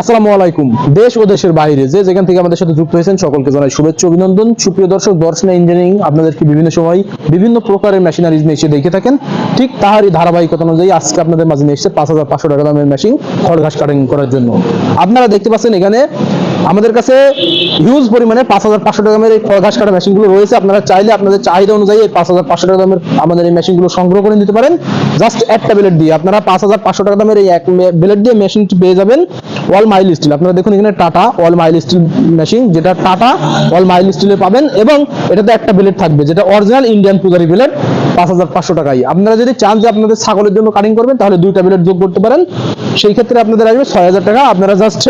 আসসালামু আলাইকুম। দেশ ও দেশের বাইরে যে যেখান থেকে আমাদের সাথে যুক্ত হয়েছেন, সকলকে জানাই শুভেচ্ছা অভিনন্দন। সুপ্রিয় দর্শক, দর্শন ইঞ্জিনিয়ারিং আপনাদেরকে বিভিন্ন সময় বিভিন্ন প্রকারের মেশিনারিজ নিয়ে এসে দেখে থাকেন, ঠিক তাহারই ধারাবাহিকতা অনুযায়ী আজকে আপনাদের মাঝে নিয়ে এসেছে পাঁচ হাজার পাঁচশো টাকা দামের মেশিন খড় ঘাস কাটিং করার জন্য। আপনারা দেখতে পাচ্ছেন এখানে আমাদের কাছে হিউজ পরিমাণে পাঁচ হাজার পাঁচশো টাকা দামের এই ঘাস কাটা মেশিনগুলো রয়েছে। আপনারা চাইলে আপনাদের চাহিদা অনুযায়ী এই পাঁচ হাজার পাঁচশো টাকা দামের আমাদের এই মেশিনগুলো সংগ্রহ করে নিতে পারেন। জাস্ট একটা বেলেট দিয়ে। আপনারা পাঁচ হাজার পাঁচশো টাকা দামের এই এক বেলেট দিয়ে মেশিনটি পেয়ে যাবেন অল মাইল স্টিল আপনারা দেখুন এখানে Tata all mile steel machine যেটা টাটা অল মাইল স্টিলে পাবেন এবং এটাতে একটা বিলেট থাকবে, যেটা অরিজিনাল ইন্ডিয়ান পূজারি বিলেট পাঁচ হাজার পাঁচশো টাকায়। আপনারা যদি চান যে আপনাদের ছাগলের জন্য কাটিং করবেন, তাহলে দুইটা বেলেট যোগ করতে পারেন। সেই ক্ষেত্রে আপনাদের আসবে ছয় হাজার টাকা। আপনারা জাস্ট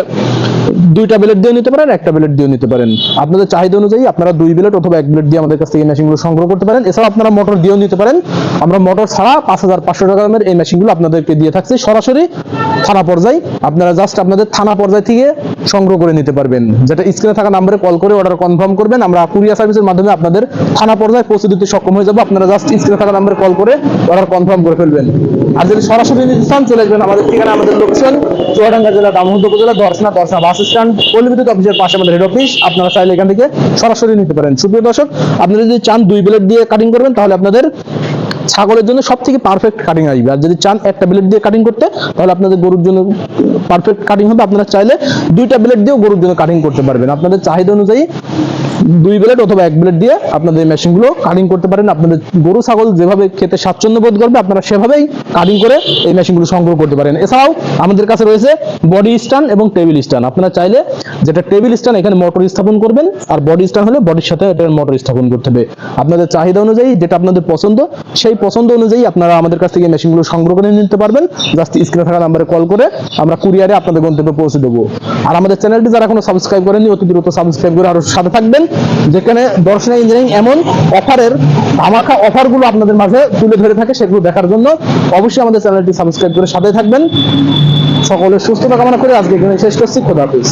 দুইটা ব্লেড দিয়ে নিতে পারেন, একটা ব্লেড দিয়ে নিতে পারেন। আপনাদের চাহিদা অনুযায়ী আপনারা দুই বিলেট অথবা এক বিলেট দিয়ে আমাদের কাছ থেকে এই মেশিনগুলো সংগ্রহ করতে পারেন। এছাড়া আপনারা মোটর দিয়েও নিতে পারেন। আমরা মোটর ছাড়া পাঁচ হাজার পাঁচশো টাকা দামের এই মেশিনগুলো আপনাদেরকে দিয়ে থাকছি। সরাসরি থানা পর্যায়ে। আপনারা জাস্ট আপনাদের থানা পর্যায় থেকে সংগ্রহ করে নিতে পারবেন। যেটা স্ক্রিনে থাকা নাম্বারে কল করে অর্ডার কনফার্ম করবেন। আমরা কুরিয়ার সার্ভিসের মাধ্যমে আপনাদের থানা পর্যায়ে পৌঁছে দিতে সক্ষম হয়ে যাব। আপনারা জাস্ট স্ক্রিনে থাকা নাম্বারে কল করে অর্ডার কনফার্ম করে ফেলবেন। আর যদি সরাসরি নিতে চান, চলে আসবেন আমাদের ঠিকানা, আমাদের লোকেশন চুয়াডাঙ্গা জেলা দামোহদ উপজেলা, দর্শনা দর্শনা বাস স্ট্যান্ড পল্লিবিদ্যুৎ অফিসের পাশে আমাদের হেড অফিস আপনারা চাইলে এখান থেকে সরাসরি নিতে পারেন। সুপ্রিয় দর্শক আপনারা যদি চান দুই ব্লেড দিয়ে কাটিং করবেন, তাহলে আপনাদের ছাগলের জন্য সব থেকে পারফেক্ট কাটিং আসবে। আর যদি চান একটা ব্লেড দিয়ে কাটিং করতে, তাহলে আপনাদের গরুর জন্য পারফেক্ট কাটিং হবে, আপনারা চাইলে দুইটা ব্লেড দিয়েও গরুর জন্য কাটিং করতে পারবেন। আপনাদের চাহিদা অনুযায়ী দুই ব্লেড অথবা এক ব্লেড দিয়ে আপনাদের এই মেশিনগুলো কাটিং করতে পারেন। আপনাদের গরু, ছাগল যেভাবে খেতে স্বাচ্ছন্দ্য বোধ করবে, আপনারা সেভাবেই কাটিং করে এই মেশিনগুলো সংগ্রহ করতে পারেন। এছাড়াও আমাদের কাছে রয়েছে বডি স্ট্যান্ড এবং টেবিল স্ট্যান্ড আপনারা চাইলে যেটা টেবিল স্ট্যান্ড এখানে মোটর স্থাপন করবেন, আর বডি স্ট্যান্ড হলে বডির সাথে এটার মোটর স্থাপন করতে হবে। আপনাদের চাহিদা অনুযায়ী যেটা আপনাদের পছন্দ, সেই পছন্দ অনুযায়ী আপনারা আমাদের কাছ থেকে মেশিনগুলো সংগ্রহ করে নিতে পারবেন। জাস্ট স্ক্রিনে থাকা নাম্বারে কল করে আমরা কুরিয়ারে আপনাদের গন্তব্যে পৌঁছে দেবো। আর আমাদের চ্যানেলটি যারা এখনও সাবস্ক্রাইব করেননি, অতি দ্রুত সাবস্ক্রাইব করে আরও সাথে থাকবেন, যেখানে দর্শনা ইঞ্জিনিয়ারিং এমন অফারের ধামাকা অফারগুলো আপনাদের মাঝে তুলে ধরে থাকে, সেগুলো দেখার জন্য অবশ্যই আমাদের চ্যানেলটি সাবস্ক্রাইব করে সাথে থাকবেন। সকলের সুস্থতা কামনা করে আজকে এখানে শেষ করছি। খোদা হাফিজ।